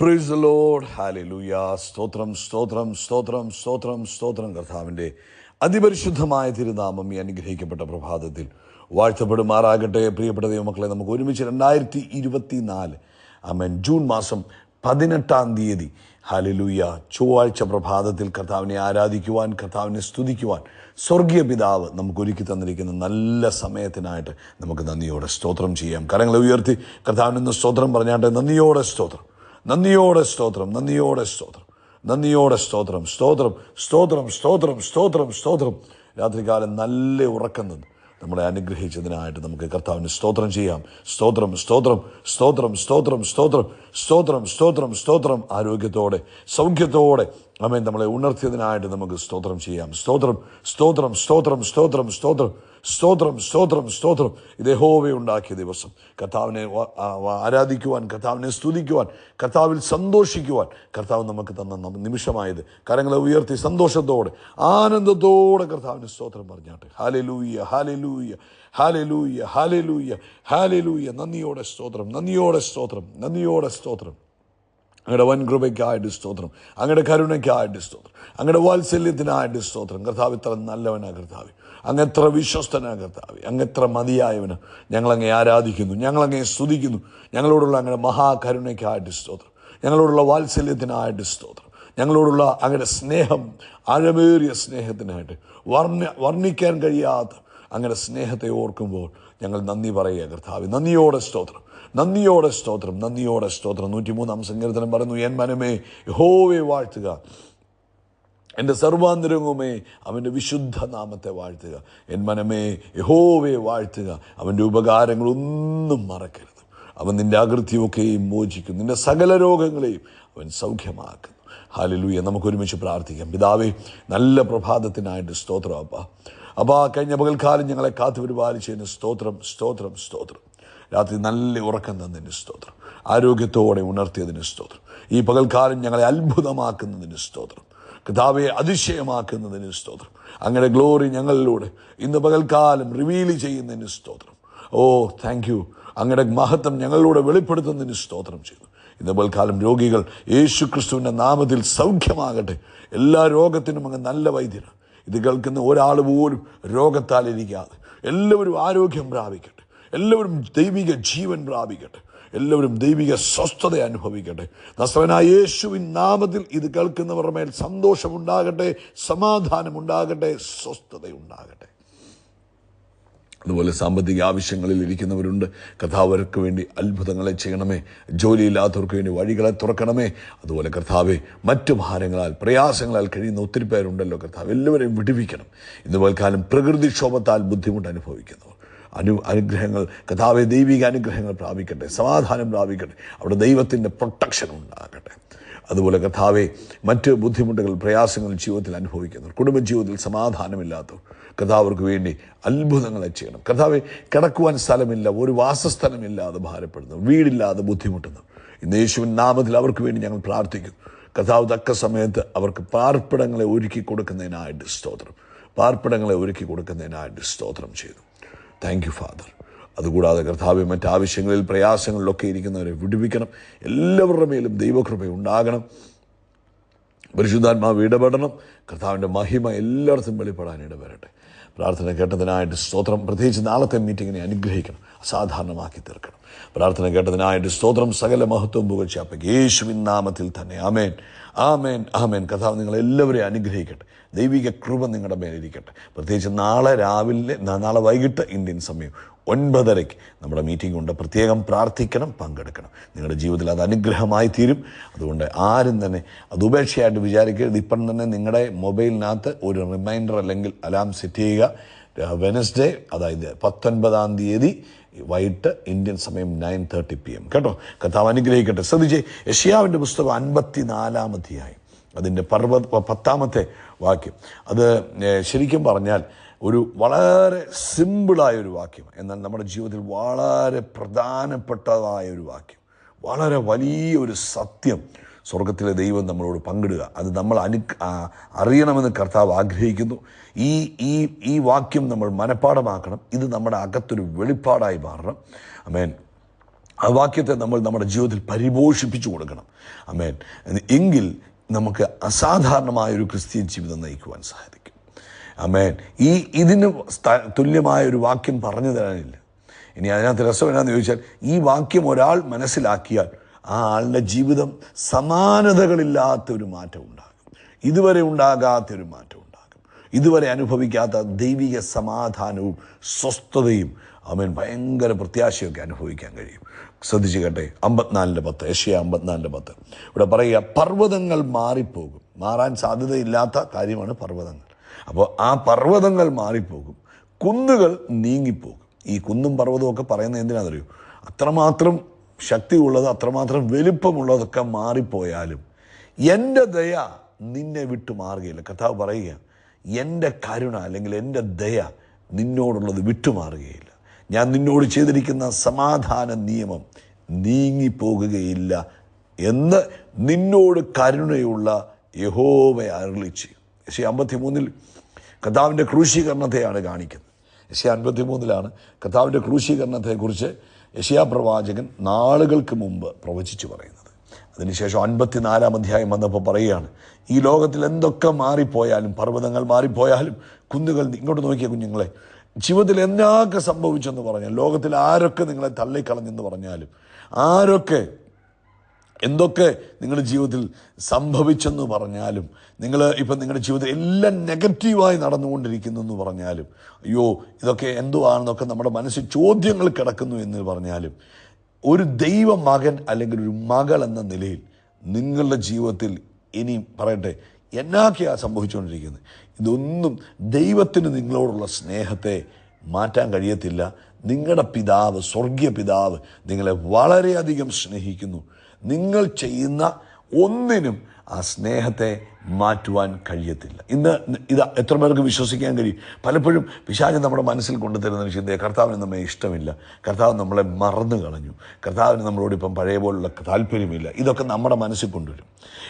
Price load ഹാലൂയ സ്തോത്രം സ്തോത്രം സ്തോത്രം സ്തോത്രം സ്തോത്രം. കർത്താവിന്റെ അതിപരിശുദ്ധമായ തിരുനാമം ഈ അനുഗ്രഹിക്കപ്പെട്ട പ്രഭാതത്തിൽ വാഴ്ത്തപ്പെടുമാറാകട്ടെ. പ്രിയപ്പെട്ട ദൈവമക്കളെ നമുക്ക് ഒരുമിച്ച് രണ്ടായിരത്തി ഇരുപത്തി നാല് അമൻ ജൂൺ മാസം പതിനെട്ടാം തീയതി. ഹാലലൂയ ചൊവ്വാഴ്ച പ്രഭാതത്തിൽ കർത്താവിനെ ആരാധിക്കുവാൻ കർത്താവിനെ സ്തുതിക്കുവാൻ സ്വർഗീയ പിതാവ് നമുക്ക് ഒരുക്കി തന്നിരിക്കുന്ന നല്ല സമയത്തിനായിട്ട് നമുക്ക് നന്ദിയോടെ സ്തോത്രം ചെയ്യാം. കരങ്ങളെ ഉയർത്തി കർത്താവിനെ സ്തോത്രം പറഞ്ഞാട്ടെ നന്ദിയോടെ സ്തോത്രം. നന്ദിയോടെ സ്തോത്രം നന്ദിയോടെ സ്തോത്രം നന്ദിയോടെ സ്തോത്രം സ്തോത്രം സ്തോത്രം സ്തോത്രം സ്തോത്രം സ്തോത്രം രാത്രികാലം നല്ല ഉറക്കം നിന്ന് നമ്മളെ അനുഗ്രഹിച്ചതിനായിട്ട് നമുക്ക് കർത്താവിന് സ്തോത്രം ചെയ്യാം സ്തോത്രം സ്തോത്രം സ്തോത്രം സ്തോത്രം സ്തോത്രം സ്തോത്രം സ്തോത്രം സ്തോത്രം ആരോഗ്യത്തോടെ സൗഖ്യത്തോടെ അമേൻ നമ്മളെ ഉണർത്തിയതിനായിട്ട് നമുക്ക് സ്തോത്രം ചെയ്യാം. സ്തോത്രം സ്തോത്രം സ്തോത്രം സ്തോത്രം സ്തോത്രം സ്തോത്രം സ്തോത്രം സ്തോത്രം. ഇദ്ദേഹോവെ ഉണ്ടാക്കിയ ദിവസം. കർത്താവിനെ ആരാധിക്കുവാൻ കർത്താവിനെ സ്തുതിക്കുവാൻ കർത്താവിൽ സന്തോഷിക്കുവാൻ കർത്താവ് നമുക്ക് തന്ന നിമിഷമായത്. കരങ്ങളെ ഉയർത്തി സന്തോഷത്തോടെ ആനന്ദത്തോടെ കർത്താവിന് സ്തോത്രം പറഞ്ഞാട്ടെ. ഹാലലൂയ്യ ഹാലലൂയ്യ ഹാലലൂയ്യ ഹാലലൂയ്യ ഹാലലൂയ്യ നന്ദിയോടെ സ്തോത്രം നന്ദിയോടെ സ്തോത്രം നന്ദിയോടെ സ്തോത്രം. അങ്ങയുടെ വൻകൃപയ്ക്കായിട്ട് സ്തോത്രം. അങ്ങയുടെ കരുണയ്ക്കായിട്ട് സ്തോത്രം. അങ്ങയുടെ വാത്സല്യത്തിനായിട്ട് സ്തോത്രം. കർത്താവ് ഇത്ര നല്ലവനാ കർത്താവ്. അങ്ങെത്ര വിശ്വസ്തനാ കർത്താവ്. അങ്ങെത്ര മതിയായവന്. ഞങ്ങളങ്ങെ ആരാധിക്കുന്നു. ഞങ്ങളങ്ങെ സ്തുതിക്കുന്നു. ഞങ്ങളോടുള്ള അങ്ങയുടെ മഹാകരുണയ്ക്കായിട്ട് സ്തോത്രം. ഞങ്ങളോടുള്ള വാത്സല്യത്തിനായിട്ട് സ്തോത്രം. ഞങ്ങളോടുള്ള അങ്ങയുടെ സ്നേഹം ആഴമേറിയ സ്നേഹത്തിനായിട്ട് വർണ വർണിക്കാൻ കഴിയാത്ത അങ്ങയുടെ സ്നേഹത്തെ ഓർക്കുമ്പോൾ ഞങ്ങൾ നന്ദി പറയുക കർത്താവ്. നന്ദിയോടെ സ്തോത്രം. നന്ദിയോടെ സ്തോത്രം നന്ദിയോടെ സ്തോത്രം. നൂറ്റിമൂന്നാം സങ്കീർത്തനം പറയുന്നു എൻ മനമേ യഹോവെ വാഴ്ത്തുക. എന്റെ സർവാന്തരംഗമേ അവന്റെ വിശുദ്ധ നാമത്തെ വാഴ്ത്തുക. എൻ മനമേ യഹോവയെ വാഴ്ത്തുക. അവന്റെ ഉപകാരങ്ങളൊന്നും മറക്കരുത്. അവൻ നിന്റെ അകൃത്യമൊക്കെയും മോചിക്കുന്നു. നിന്റെ സകല രോഗങ്ങളെയും അവൻ സൗഖ്യമാക്കുന്നു. ഹാലലൂയ നമുക്ക് ഒരുമിച്ച് പ്രാർത്ഥിക്കാം. പിതാവേ നല്ല പ്രഭാതത്തിനായിട്ട് സ്തോത്രം അപ്പ. അപ്പാ കഴിഞ്ഞ പകൽക്കാലം ഞങ്ങളെ കാത്തു പരിപാലിച്ചതിന് സ്തോത്രം സ്തോത്രം സ്തോത്രം. രാത്രി നല്ല ഉറക്കം തന്നതിന് സ്തോത്രം. ആരോഗ്യത്തോടെ ഉണർത്തിയതിന് സ്തോത്രം. ഈ പകൽക്കാലം ഞങ്ങളെ അത്ഭുതമാക്കുന്നതിന് സ്തോത്രം. കഥാവെ അതിശയമാക്കുന്നതിന് സ്തോത്രം. അങ്ങനെ ഗ്ലോറി ഞങ്ങളിലൂടെ ഇന്ന് പകൽക്കാലം റിവീൽ ചെയ്യുന്നതിന് സ്തോത്രം. ഓ താങ്ക് യു അങ്ങയുടെ മഹത്വം ഞങ്ങളിലൂടെ വെളിപ്പെടുത്തുന്നതിന് സ്തോത്രം ചെയ്തു ഇന്ന് പകൽക്കാലം രോഗികൾ യേശു ക്രിസ്തുവിന്റെ നാമത്തിൽ സൗഖ്യമാകട്ടെ. എല്ലാ രോഗത്തിനും അങ്ങ് നല്ല വൈദ്യനാണ്. ഇത് കേൾക്കുന്ന ഒരാൾ പോലും രോഗത്താലിരിക്കാതെ എല്ലാവരും ആരോഗ്യം പ്രാപിക്കട്ടെ. എല്ലാവരും ദൈവിക ജീവൻ പ്രാപിക്കട്ടെ. എല്ലാവരും ദൈവിക സ്വസ്ഥത അനുഭവിക്കട്ടെ. നസ്രനായ യേശുവിൻ നാമത്തിൽ ഇത് കേൾക്കുന്നവരുടെ മേൽ സന്തോഷമുണ്ടാകട്ടെ സമാധാനമുണ്ടാകട്ടെ സ്വസ്ഥതയുണ്ടാകട്ടെ. അതുപോലെ സാമ്പത്തിക ആവശ്യങ്ങളിൽ ഇരിക്കുന്നവരുണ്ട്. കഥാവർക്ക് വേണ്ടി അത്ഭുതങ്ങളെ ചെയ്യണമേ. ജോലിയില്ലാത്തവർക്ക് വേണ്ടി വഴികളെ തുറക്കണമേ. അതുപോലെ കർത്താവെ മറ്റു ഭാരങ്ങളാൽ പ്രയാസങ്ങളാൽ കഴിയുന്ന ഒത്തിരി പേരുണ്ടല്ലോ കർത്താവ്. എല്ലാവരെയും വിടുവിക്കണം. ഇന്ന് പോൽക്കാലം പ്രകൃതിക്ഷോഭത്താൽ ബുദ്ധിമുട്ട് അനുഭവിക്കുന്നവർ. അനു അനുഗ്രഹങ്ങൾ കഥാവെ ദൈവിക അനുഗ്രഹങ്ങൾ പ്രാപിക്കട്ടെ സമാധാനം പ്രാപിക്കട്ടെ അവിടെ ദൈവത്തിന്റെ പ്രൊട്ടക്ഷൻ ഉണ്ടാകട്ടെ. അതുപോലെ കഥാവെ മറ്റ് ബുദ്ധിമുട്ടുകൾ പ്രയാസങ്ങൾ ജീവിതത്തിൽ അനുഭവിക്കുന്നവർ കുടുംബജീവിതത്തിൽ സമാധാനമില്ലാത്തവർ കഥാവർക്ക് വേണ്ടി അത്ഭുതങ്ങളെ ചെയ്യണം. കഥാവെ കിടക്കുവാൻ സ്ഥലമില്ല ഒരു വാസസ്ഥലമില്ലാതെ ഭാരപ്പെടുന്നു വീടില്ലാതെ ബുദ്ധിമുട്ടുന്നു ഇന്ന് യേശുവിൻ നാമത്തിൽ അവർക്ക് വേണ്ടി ഞങ്ങൾ പ്രാർത്ഥിക്കുന്നു. കഥാവ് തക്ക സമയത്ത് അവർക്ക് പാർപ്പിടങ്ങളെ ഒരുക്കി കൊടുക്കുന്നതിനായിട്ട് സ്തോത്രം. പാർപ്പിടങ്ങളെ ഒരുക്കി കൊടുക്കുന്നതിനായിട്ട് സ്തോത്രം ചെയ്തു താങ്ക് യു ഫാദർ അതുകൂടാതെ കർത്താവ് മറ്റാവശ്യങ്ങളിൽ പ്രയാസങ്ങളിലൊക്കെ ഇരിക്കുന്നവരെ വിടുവിക്കണം. എല്ലാവരുടെ മേലും ദൈവകൃപ ഉണ്ടാകണം. പരിശുദ്ധാത്മാവ് ഇടപെടണം. കർത്താവിന്റെ മഹിമ എല്ലായിടത്തും വെളിപ്പെടാൻ ഇടവരട്ടെ. പ്രാർത്ഥന കേട്ടതിനായിട്ട് സ്തോത്രം. പ്രത്യേകിച്ച് നാളത്തെ മീറ്റിങ്ങിനെ അനുഗ്രഹിക്കണം. അസാധാരണമാക്കി തീർക്കണം. പ്രാർത്ഥന കേട്ടതിനായിട്ട് സ്തോത്രം സകല മഹത്വം പുകഴ്ചാപ്പയ്ക്ക് യേശുവിൻ നാമത്തിൽ തന്നെ. ആമേൻ. ആമേൻ. ആമേൻ. കഥാവ് നിങ്ങളെല്ലാവരെയും അനുഗ്രഹിക്കട്ടെ. ദൈവിക കൃപ നിങ്ങളുടെ മേലിരിക്കട്ടെ. പ്രത്യേകിച്ച് നാളെ രാവിലെ നാളെ വൈകിട്ട് ഇന്ത്യൻ സമയം ഒൻപതരയ്ക്ക് നമ്മുടെ മീറ്റിംഗ് ഉണ്ട്. പ്രത്യേകം പ്രാർത്ഥിക്കണം പങ്കെടുക്കണം. നിങ്ങളുടെ ജീവിതത്തിൽ അത് അനുഗ്രഹമായി തീരും. അതുകൊണ്ട് ആരും തന്നെ അത് ഉപേക്ഷയായിട്ട് വിചാരിക്കരുത്. ഇപ്പം തന്നെ നിങ്ങളുടെ മൊബൈലിനകത്ത് ഒരു റിമൈൻഡർ അല്ലെങ്കിൽ അലാം സെറ്റ് ചെയ്യുക. വെനസ്ഡേ അതായത് പത്തൊൻപതാം തീയതി വൈകിട്ട് ഇന്ത്യൻ സമയം നയൻ തേർട്ടി പി എം കേട്ടോ? കഥാവ് അനുഗ്രഹിക്കട്ടെ. ശ്രദ്ധിച്ചേ യഷ്യാവിന്റെ പുസ്തകം അൻപത്തി നാലാമധ്യായം അതിന്റെ പർവ പത്താമത്തെ വാക്യം. അത് ശരിക്കും പറഞ്ഞാൽ ഒരു വളരെ സിമ്പിളായ ഒരു വാക്യം. എന്നാൽ നമ്മുടെ ജീവിതത്തിൽ വളരെ പ്രധാനപ്പെട്ടതായ ഒരു വാക്യം. വളരെ വലിയ ഒരു സത്യം. സ്വർഗത്തിലെ ദൈവം നമ്മളോട് പങ്കിടുക. അത് നമ്മൾ അനു അറിയണമെന്ന് കർത്താവ് ആഗ്രഹിക്കുന്നു. ഈ ഈ ഈ വാക്യം നമ്മൾ മനഃപ്പാടമാക്കണം ഇത് നമ്മുടെ അകത്തൊരു വെളിപ്പാടായി മാറണം. അമേൻ ആ വാക്യത്തെ നമ്മൾ നമ്മുടെ ജീവിതത്തിൽ പരിപോഷിപ്പിച്ചു കൊടുക്കണം. അമേൻ എങ്കിൽ നമുക്ക് അസാധാരണമായ ഒരു ക്രിസ്ത്യൻ ജീവിതം നയിക്കുവാൻ സാധിക്കും. അമേൻ ഈ ഇതിന് തുല്യമായ ഒരു വാക്യം പറഞ്ഞു തരാനില്ല ഇനി അതിനകത്ത് രസം എന്നാന്ന് ചോദിച്ചാൽ ഈ വാക്യം ഒരാൾ മനസ്സിലാക്കിയാൽ ആ ആളുടെ ജീവിതം സമാനതകളില്ലാത്ത ഒരു മാറ്റം ഉണ്ടാകും. ഇതുവരെ ഉണ്ടാകാത്തൊരു മാറ്റം ഉണ്ടാകും. ഇതുവരെ അനുഭവിക്കാത്ത ദൈവിക സമാധാനവും സ്വസ്ഥതയും അവൻ ഭയങ്കര പ്രത്യാശയൊക്കെ അനുഭവിക്കാൻ കഴിയും. ശ്രദ്ധിച്ചു കേട്ടെ അമ്പത്തിനാലിന്റെ പത്ത് ഏഷ്യ അമ്പത്തിനാലിന്റെ പത്ത്. ഇവിടെ പറയുക പർവതങ്ങൾ മാറിപ്പോകും. മാറാൻ സാധ്യതയില്ലാത്ത കാര്യമാണ് പർവതങ്ങൾ. അപ്പോൾ ആ പർവതങ്ങൾ മാറിപ്പോകും കുന്നുകൾ നീങ്ങിപ്പോകും. ഈ കുന്നും പർവതവും ഒക്കെ പറയുന്നത് എന്തിനാണെന്നറിയോ? അത്രമാത്രം ശക്തിയുള്ളത് അത്രമാത്രം വലിപ്പമുള്ളതൊക്കെ മാറിപ്പോയാലും എന്റെ ദയ നിന്നെ വിട്ടു മാറുകയില്ല. കർത്താവ് പറയുക എന്റെ കരുണ അല്ലെങ്കിൽ എന്റെ ദയ നിന്നോടുള്ളത് വിട്ടുമാറുകയില്ല ഞാൻ നിന്നോട് ചെയ്തിരിക്കുന്ന സമാധാന നിയമം നീങ്ങിപ്പോകുകയില്ല എന്ന് നിന്നോട് കരുണയുള്ള യഹോവ അരുളി ചെയ്യും. അമ്പത്തി മൂന്നിൽ കർത്താവിന്റെ ക്രൂശീകരണത്തെയാണ് കാണിക്കുന്നത്. യശയ അൻപത്തി മൂന്നിലാണ് കർത്താവിന്റെ ക്രൂശീകരണത്തെക്കുറിച്ച് യശയാ പ്രവാചകൻ നാളുകൾക്ക് മുമ്പ് പ്രവചിച്ചു പറയുന്നത്. അതിനുശേഷം അൻപത്തിനാലാം അധ്യായം വന്നപ്പോൾ പറയുകയാണ് ഈ ലോകത്തിൽ എന്തൊക്കെ മാറിപ്പോയാലും പർവതങ്ങൾ മാറിപ്പോയാലും കുന്നുകൾ ഇങ്ങോട്ട് നോക്കിയ കുഞ്ഞുങ്ങളെ ജീവിതത്തിൽ എന്തൊക്കെ സംഭവിച്ചെന്ന് പറഞ്ഞാൽ ലോകത്തിൽ ആരൊക്കെ നിങ്ങളെ തള്ളിക്കളഞ്ഞെന്ന് പറഞ്ഞാലും ആരൊക്കെ എന്തൊക്കെ നിങ്ങളുടെ ജീവിതത്തിൽ സംഭവിച്ചെന്ന് പറഞ്ഞാലും നിങ്ങൾ ഇപ്പം നിങ്ങളുടെ ജീവിതത്തിൽ എല്ലാം നെഗറ്റീവായി നടന്നുകൊണ്ടിരിക്കുന്നു എന്ന് പറഞ്ഞാലും അയ്യോ ഇതൊക്കെ എന്തോ ആണെന്നൊക്കെ നമ്മുടെ മനസ്സിൽ ചോദ്യങ്ങൾ കിടക്കുന്നു എന്ന് പറഞ്ഞാലും ഒരു ദൈവ മകൻ അല്ലെങ്കിൽ ഒരു മകൾ എന്ന നിലയിൽ നിങ്ങളുടെ ജീവിതത്തിൽ ഇനി പറയട്ടെ എന്നാക്കെയാണ് സംഭവിച്ചുകൊണ്ടിരിക്കുന്നത്? ഇതൊന്നും ദൈവത്തിന് നിങ്ങളോടുള്ള സ്നേഹത്തെ മാറ്റാൻ കഴിയത്തില്ല. നിങ്ങളുടെ പിതാവ് സ്വർഗീയ പിതാവ് നിങ്ങളെ വളരെയധികം സ്നേഹിക്കുന്നു. നിങ്ങൾ ചെയ്യുന്ന ഒന്നിനും ആ സ്നേഹത്തെ മാറ്റുവാൻ കഴിയത്തില്ല. ഇന്ന് ഇത് എത്ര പേർക്ക് വിശ്വസിക്കാൻ കഴിയും? പലപ്പോഴും പിശാചൻ നമ്മുടെ മനസ്സിൽ കൊണ്ടുതരുന്ന ചിന്തയെ കർത്താവിന് നമ്മെ ഇഷ്ടമില്ല. കർത്താവ് നമ്മളെ മറന്നു കളഞ്ഞു. കർത്താവിന് നമ്മളോട് ഇപ്പം പഴയ പോലുള്ള താല്പര്യമില്ല. ഇതൊക്കെ നമ്മുടെ മനസ്സിൽ കൊണ്ടുവരും.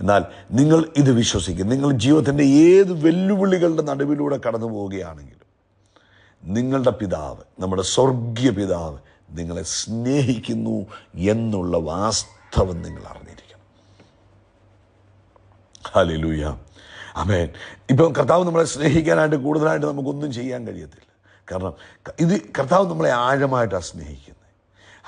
എന്നാൽ നിങ്ങൾ ഇത് വിശ്വസിക്കും. നിങ്ങൾ ജീവിതത്തിന്റെ ഏത് വെല്ലുവിളികളുടെ നടുവിലൂടെ കടന്നു പോവുകയാണെങ്കിലും നിങ്ങളുടെ പിതാവ് നമ്മുടെ സ്വർഗീയ പിതാവ് നിങ്ങളെ സ്നേഹിക്കുന്നു എന്നുള്ള വാസ്തവം നിങ്ങൾ അറിഞ്ഞിരിക്കണം. ഹലിലൂയ അമേൻ ഇപ്പം കർത്താവ് നമ്മളെ സ്നേഹിക്കാനായിട്ട് കൂടുതലായിട്ട് നമുക്കൊന്നും ചെയ്യാൻ കഴിയത്തില്ല. കാരണം ഇത് കർത്താവ് നമ്മളെ ആഴമായിട്ടാണ് സ്നേഹിക്കുന്നത്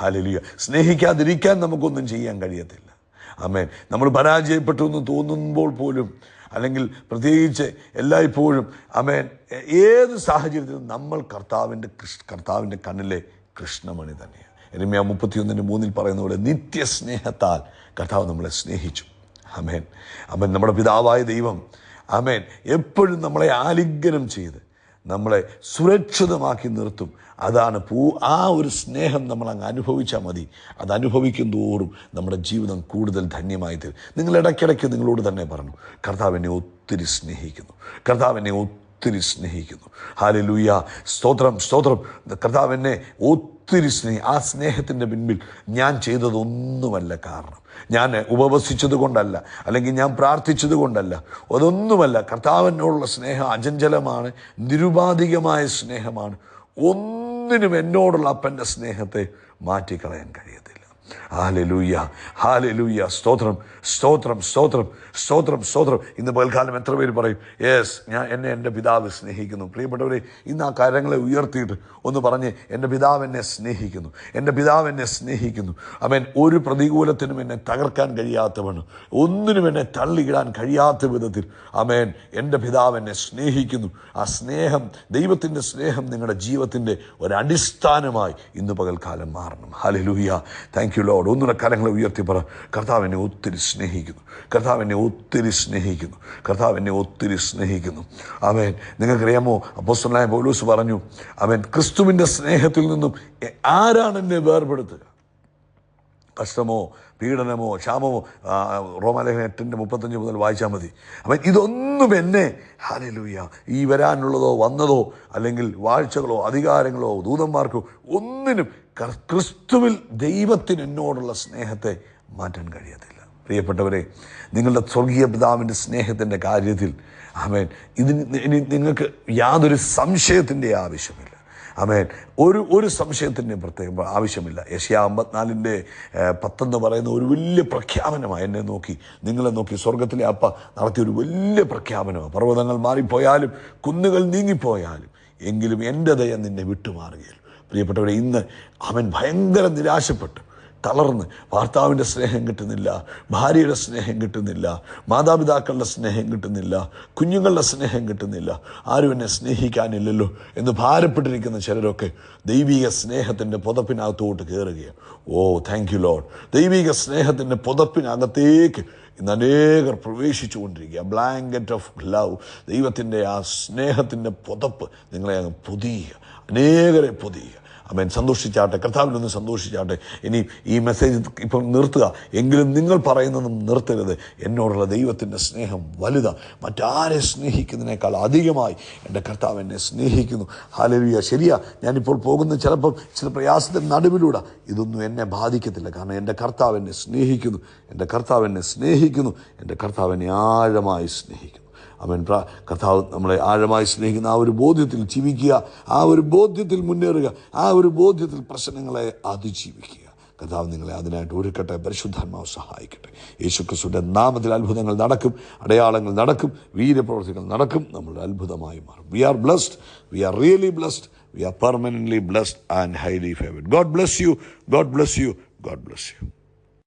ഹാലലിയ സ്നേഹിക്കാതിരിക്കാൻ നമുക്കൊന്നും ചെയ്യാൻ കഴിയത്തില്ല. അമേൻ നമ്മൾ പരാജയപ്പെട്ടു എന്ന് തോന്നുമ്പോൾ പോലും അല്ലെങ്കിൽ പ്രത്യേകിച്ച് എല്ലായ്പ്പോഴും അമേൻ ഏത് സാഹചര്യത്തിലും നമ്മൾ കർത്താവിന്റെ കൃഷ് കർത്താവിന്റെ കണ്ണിലെ കൃഷ്ണമണി തന്നെയാണ്. എരുമയ മുപ്പത്തിയൊന്നിന് മൂന്നിൽ പറയുന്ന പോലെ നിത്യസ്നേഹത്താൽ കർത്താവ് നമ്മളെ സ്നേഹിച്ചു. അമേൻ അമേൻ നമ്മുടെ പിതാവായ ദൈവം അമേൻ എപ്പോഴും നമ്മളെ ആലിംഗനം ചെയ്ത് നമ്മളെ സുരക്ഷിതമാക്കി നിർത്തും. അതാണ് പൂ ആ ഒരു സ്നേഹം നമ്മൾ അങ്ങ് അനുഭവിച്ചാൽ മതി. അത് അനുഭവിക്കും തോറും നമ്മുടെ ജീവിതം കൂടുതൽ ധന്യമായി തരും നിങ്ങൾ ഇടയ്ക്കിടയ്ക്ക് നിങ്ങളോട് തന്നെ പറഞ്ഞു കർത്താവ് എന്നെ ഒത്തിരി സ്നേഹിക്കുന്നു. കർത്താവ് എന്നെ ഒത്തിരി സ്നേഹിക്കുന്നു. ഹാലലൂയ സ്തോത്രം സ്തോത്രം. കർത്താവ് എന്നെ ഒത്തിരി സ്നേഹി ആ സ്നേഹത്തിന്റെ പിൻപിൽ ഞാൻ ചെയ്തതൊന്നുമല്ല കാരണം. ഞാൻ ഉപവസിച്ചത് കൊണ്ടല്ല അല്ലെങ്കിൽ ഞാൻ പ്രാർത്ഥിച്ചത് കൊണ്ടല്ല അതൊന്നുമല്ല കർത്താവിനോടുള്ള സ്നേഹം അചഞ്ചലമാണ് നിരുപാധികമായ സ്നേഹമാണ്. ഒന്നിനും എന്നോടുള്ള അപ്പന്റെ സ്നേഹത്തെ മാറ്റിക്കളയാൻ കഴിയത്തില്ല. ഹാലലൂയ ഹാലലൂയ സ്തോത്രം സ്തോത്രം സ്തോത്രം സ്തോത്രം സ്തോത്രം. ഇന്ന് പകൽക്കാലം എത്ര പേര് പറയും? യെസ് ഞാൻ എന്നെ എന്റെ പിതാവ് സ്നേഹിക്കുന്നു. പ്രിയപ്പെട്ടവരെ ഇന്ന് ആ കാര്യങ്ങളെ ഉയർത്തിയിട്ട് ഒന്ന് പറഞ്ഞ് എന്റെ പിതാവ് എന്നെ സ്നേഹിക്കുന്നു. എന്റെ പിതാവ് എന്നെ സ്നേഹിക്കുന്നു. അവൻ ഒരു പ്രതികൂലത്തിനും എന്നെ തകർക്കാൻ കഴിയാത്തവണ്. ഒന്നിനും എന്നെ തള്ളിയിടാൻ കഴിയാത്ത വിധത്തിൽ അമേൻ എന്റെ പിതാവ് എന്നെ സ്നേഹിക്കുന്നു. ആ സ്നേഹം ദൈവത്തിന്റെ സ്നേഹം നിങ്ങളുടെ ജീവിതത്തിന്റെ ഒരടിസ്ഥാനമായി ഇന്ന് പകൽക്കാലം മാറണം. ഹലലൂയ താങ്ക് യു ലോഡ് ഒന്നുകൂടെ കരങ്ങളെ ഉയർത്തി പറ കർത്താവ് എന്നെ ഒത്തിരി സ്നേഹിക്കുന്നു കർത്താവ് എന്നെ ഒത്തിരി സ്നേഹിക്കുന്നു കർത്താവ് എന്നെ ഒത്തിരി സ്നേഹിക്കുന്നു. അവൻ നിങ്ങൾക്കറിയാമോ? അപ്പോസ്തലനായ പൗലൂസ് പറഞ്ഞു അവൻ ക്രിസ്തുവിന്റെ സ്നേഹത്തിൽ നിന്നും ആരാണ് എന്നെ വേർപെടുത്തുക? കഷ്ടമോ പീഡനമോ ക്ഷാമമോ റോമാലേഖന എട്ടിന്റെ മുപ്പത്തഞ്ച് മുതൽ വായിച്ചാൽ മതി. അപ്പം ഇതൊന്നും എന്നെ ഹാലലൂയ ഈ വരാനുള്ളതോ വന്നതോ അല്ലെങ്കിൽ വാഴ്ചകളോ അധികാരങ്ങളോ ദൂതന്മാർക്കോ ഒന്നിനും ക്രിസ്തുവിൽ ദൈവത്തിന് എന്നോടുള്ള സ്നേഹത്തെ മാറ്റാൻ കഴിയത്തില്ല. പ്രിയപ്പെട്ടവരെ നിങ്ങളുടെ സ്വർഗീയ പിതാവിന്റെ സ്നേഹത്തിന്റെ കാര്യത്തിൽ ആമേൻ ഇതിന് ഇനി നിങ്ങൾക്ക് യാതൊരു സംശയത്തിന്റെ ആവശ്യമില്ല. അമേൻ ഒരു ഒരു സംശയത്തിന്റെയും പ്രത്യേകം ആവശ്യമില്ല. യശ്യ അമ്പത്തിനാലിന്റെ പത്തെന്ന് പറയുന്ന ഒരു വലിയ പ്രഖ്യാപനമാണ് എന്നെ നോക്കി. നിങ്ങളെ നോക്കി സ്വർഗത്തിലെ അപ്പ നടത്തിയ ഒരു വലിയ പ്രഖ്യാപനമാണ്. പർവതങ്ങൾ മാറിപ്പോയാലും കുന്നുകൾ നീങ്ങിപ്പോയാലും എങ്കിലും എന്റെ ദയ നിന്നെ വിട്ടുമാറുകയില്ല. പ്രിയപ്പെട്ടവരെ ഇന്ന് അവൻ ഭയങ്കര നിരാശപ്പെട്ടു. തളർന്ന് ഭർത്താവിന്റെ സ്നേഹം കിട്ടുന്നില്ല ഭാര്യയുടെ സ്നേഹം കിട്ടുന്നില്ല മാതാപിതാക്കളുടെ സ്നേഹം കിട്ടുന്നില്ല കുഞ്ഞുങ്ങളുടെ സ്നേഹം കിട്ടുന്നില്ല. ആരും എന്നെ സ്നേഹിക്കാനില്ലല്ലോ എന്ന് ഭാരപ്പെട്ടിരിക്കുന്ന ചിലരൊക്കെ ദൈവിക സ്നേഹത്തിന്റെ പുതപ്പിനകത്തോട്ട് കയറുകയാണ്. ഓ താങ്ക് യു ലോഡ് ദൈവിക സ്നേഹത്തിന്റെ പുതപ്പിനകത്തേക്ക് ഇന്ന് അനേകർ പ്രവേശിച്ചു കൊണ്ടിരിക്കുക ബ്ലാങ്കറ്റ് ഓഫ് ലവ് ദൈവത്തിന്റെ ആ സ്നേഹത്തിന്റെ പുതപ്പ് നിങ്ങളെ അങ്ങ് പൊതിയുക. അനേകരെ പൊതിയുക. അമേൻ. സന്തോഷിച്ചാട്ടെ. കർത്താവിലൊന്ന് സന്തോഷിച്ചാട്ടെ. ഇനി ഈ മെസ്സേജ് ഇപ്പം നിർത്തുക. എങ്കിലും നിങ്ങൾ പറയുന്നതും നിർത്തരുത്. എന്നോടുള്ള ദൈവത്തിന്റെ സ്നേഹം വലുതാ. മറ്റാരെ സ്നേഹിക്കുന്നതിനേക്കാൾ അധികമായി എന്റെ കർത്താവ് എന്നെ സ്നേഹിക്കുന്നു. ഹാലവിയ ശരിയാ. ഞാനിപ്പോൾ പോകുന്ന ചിലപ്പം ചില പ്രയാസത്തിന്റെ നടുവിലൂടെ ഇതൊന്നും എന്നെ ബാധിക്കത്തില്ല. കാരണം എന്റെ കർത്താവ് എന്നെ സ്നേഹിക്കുന്നു. എന്റെ കർത്താവ് എന്നെ സ്നേഹിക്കുന്നു. എന്റെ കർത്താവ് എന്നെ ആഴമായി സ്നേഹിക്കുന്നു. അവൻ കർത്താവ് നമ്മളെ ആഴമായി സ്നേഹിക്കുന്ന ആ ഒരു ബോധ്യത്തിൽ ജീവിക്കുക ആ ഒരു ബോധ്യത്തിൽ മുന്നേറുക ആ ഒരു ബോധ്യത്തിൽ പ്രശ്നങ്ങളെ അതിജീവിക്കുക. കഥാവ് നിങ്ങളെ അതിനായിട്ട് ഒരുക്കട്ടെ പരിശുദ്ധാത്മാവ് സഹായിക്കട്ടെ. യേശു ക്രിസ്തുവിന്റെ നാമത്തിൽ അത്ഭുതങ്ങൾ നടക്കും അടയാളങ്ങൾ നടക്കും വീര്യപ്രവർത്തികൾ നടക്കും നമ്മൾ അത്ഭുതമായി മാറും. We are blessed we are really blessed we are permanently blessed and highly favoured God bless you God bless you God bless you